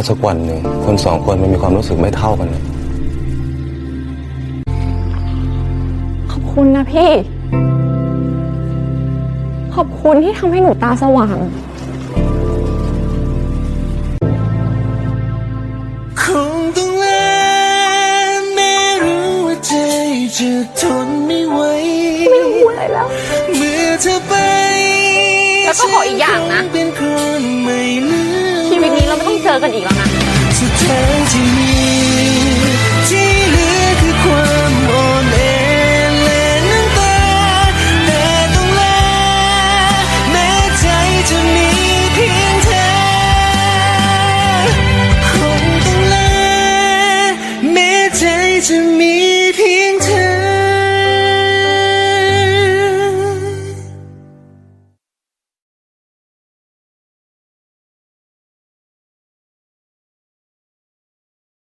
ถ้าสักวันหนึ่งคนสองคนมันมีความรู้สึกไม่เท่ากันเนี่ยขอบคุณนะพี่ ขอบคุณที่ทำให้หนูตาสว่าง คงต้องลาแม้รู้ว่าใจจะทนไม่ไหวไม่ต้องพูดอะไรแล้ว เมื่อเธอไปแล้วก็ขออีกอย่างนะ ฉัคงเป็นคน อกันอีกแล้วนะสุดท้ายที่มีที่เหลือคือความอ่อนแอและน้ำตาแต่ต้องลาแม้ใจจะมีเพียงเธอคงต้องลาแม้ใจจะมี